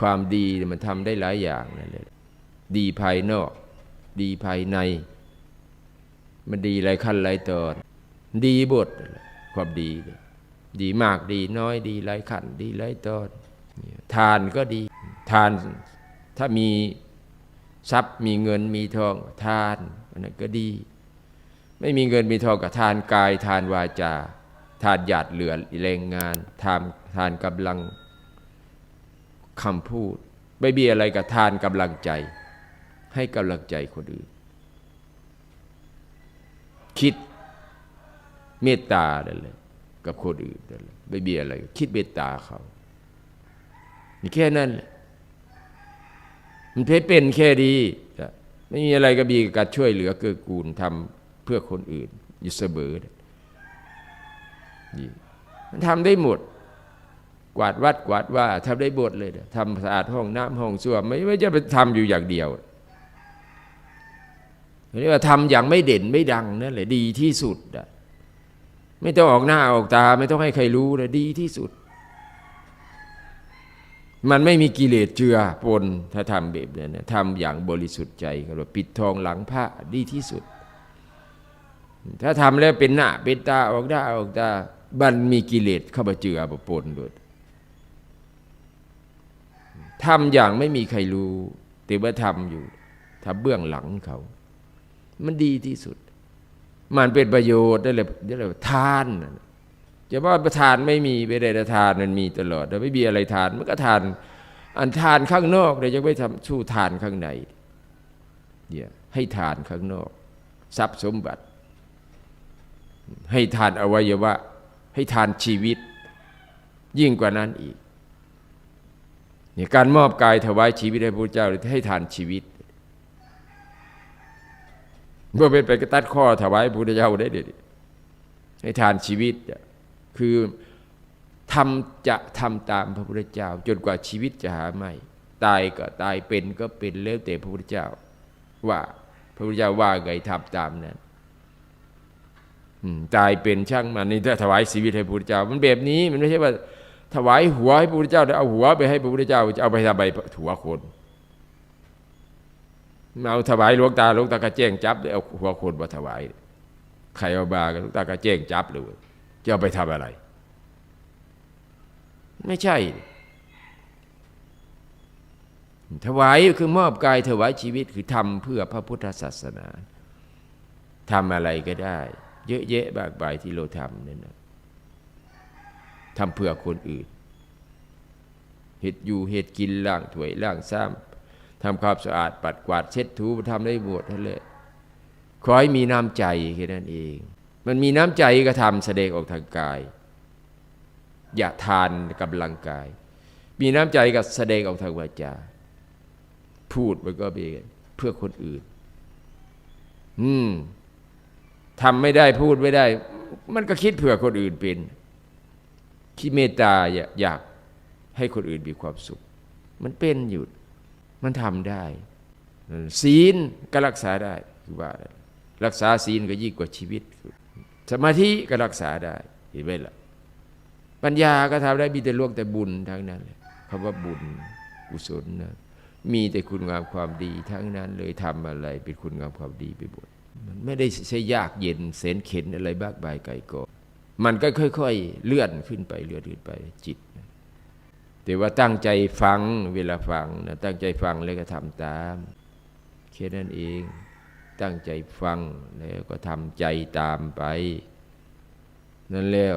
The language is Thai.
ความดีมันทำได้หลายอย่างนั่นเลยดีภายนอก ดีภายใน มันดีหลายขั้นหลายตอน ดีบทความดี ดีมากดีน้อยดีหลายขั้นดีหลายตอน ทานก็ดี ทานถ้ามีทรัพย์มีเงินมีทองทานอันนั้นก็ดี ไม่มีเงินมีทองกับทานกาย ทานวาจา ทานหยาดเหลือแรงงานทานทานกำลัง คำพูดไม่มีอะไรกับทานกำลังใจ ให้กำลังใจคนอื่น คิดเมตตาเลยเลยกับคนอื่นนั่นแหละไม่มีอะไร คิดเมตตาเขาแค่นั้นแหละมันเพเป็นแค่ดีไม่มีอะไรก็มีการช่วยเหลือเกื้อกูลทำเพื่อคนอื่นอยู่เสมอนี่มันทำได้หมด กวาดวัดกวาดว่าทำได้หมดเลยนะทำสะอาดห้องน้ำห้องส้วมไม่ไม่จะไปทำอยู่อย่างเดียวเรียกว่าทำอย่างไม่เด่นไม่ดังนั่นแหละดีที่สุดอะไม่ต้องออกหน้าออกตา ไม่ต้องให้ใครรู้นะดีที่สุด มันไม่มีกิเลสเจือปนถ้าทำแบบนั้นะทำอย่างบริสุทธิ์ใจก็ว่าปิดทองหลังพระดีที่สุด ถ้าทำแล้วเป็นหน้าเป็นตาออกหน้าออกตามันมีกิเลสเข้ามาเจือปนด้วย ทำอย่างไม่มีใครรู้แต่ว่าทำอยู่ทำเบื้องหลังเขา มันดีที่สุด มันเป็นประโยชน์ได้เลยได้เลยทานจะว่าประทานไม่มีไปได้ทานมันมีตลอดแต่ไม่มีอะไรทานมันก็ทาน อันทานข้างนอกเลยยังไม่ทำสู้ทานข้างในเนี่ยให้ทานข้างนอก ทรัพย์สมบัติ ให้ทานอวัยวะ ให้ทานชีวิต ยิ่งกว่านั้นอีก นี่การมอบกายถวายชีวิตให้พระเจ้าหรือให้ทานชีวิตเมื่อเป็นไปกตัดข้อถวายพระพุทธเจ้าได้เด็ดให้ทานชีวิตคือทำจะทำตามพระพุทธเจ้า จนกว่าชีวิตจะหาไม่ตายก็ตายเป็นก็เป็นแล้วแต่พระพุทธเจ้า ว่าพระพุทธเจ้าว่าไงทำตามนั้นตายเป็นช่างมันนี่ถ้าถวายชีวิตให้พระพุทธเจ้า มันแบบนี้มันไม่ใช่ว่า ถวายหัวให้พระพุทธเจ้าเอาหัวไปให้พระพุทธเจ้าจะเอาไปทำใบหัวคนเอาถวายหลวงตาหลวงตากระแจ้งจับเอาหัวคนมาถวายใครเอาบากันหลวงตากระแจ้งจับเลยจะเอาไปทำอะไร ไม่ใช่ ถวายคือมอบกายถวายชีวิตคือทำเพื่อพระพุทธศาสนาทำอะไรก็ได้ เยอะแยะบากบายที่เราทำนั่นนะ ทำเพื่อคนอื่นเหตุอยู่เหตุกินล่างถวยล่างซ้ำทำความสะอาดปัดกวาดเช็ดถูทำได้หมดนั่นแหละขอให้มีน้ำใจแค่นั้นเอง มันมีน้ำใจก็ทำแสดงออกทางกาย อย่าทานกำลังกาย มีน้ำใจก็แสดงออกทางวาจา พูดมันก็เป็นเพื่อคนอื่น อืมทำไม่ได้พูดไม่ได้ มันก็คิดเผื่อคนอื่นเป็น คิดเมตตาอยากให้คนอื่นมีความสุข มันเป็นอยู่ มันทำได้ศีลก็รักษาได้คือว่ารักษาศีลก็ยิ่งกว่าชีวิต สมาธิก็รักษาได้เห็นไหมล่ะปัญญาก็ทำได้มีแต่ล่วงแต่บุญทั้งนั้นเลยคำว่าบุญกุศลนะมีแต่คุณงามความดีทั้งนั้นเลยทำอะไรเป็นคุณงามความดีไปหมดมันไม่ได้ใช้ยากเย็นเสนเข็นอะไรบ้ากบไก่กอ มันก็ค่อย ๆ เลื่อนขึ้นไปเลื่อนขึ้นไปจิต แต่ว่าตั้งใจฟังเวลาฟังนะตั้งใจฟังแล้วก็ทำตามแค่นั้นเอง ตั้งใจฟังแล้วก็ทำใจตามไป นั่นแล้ว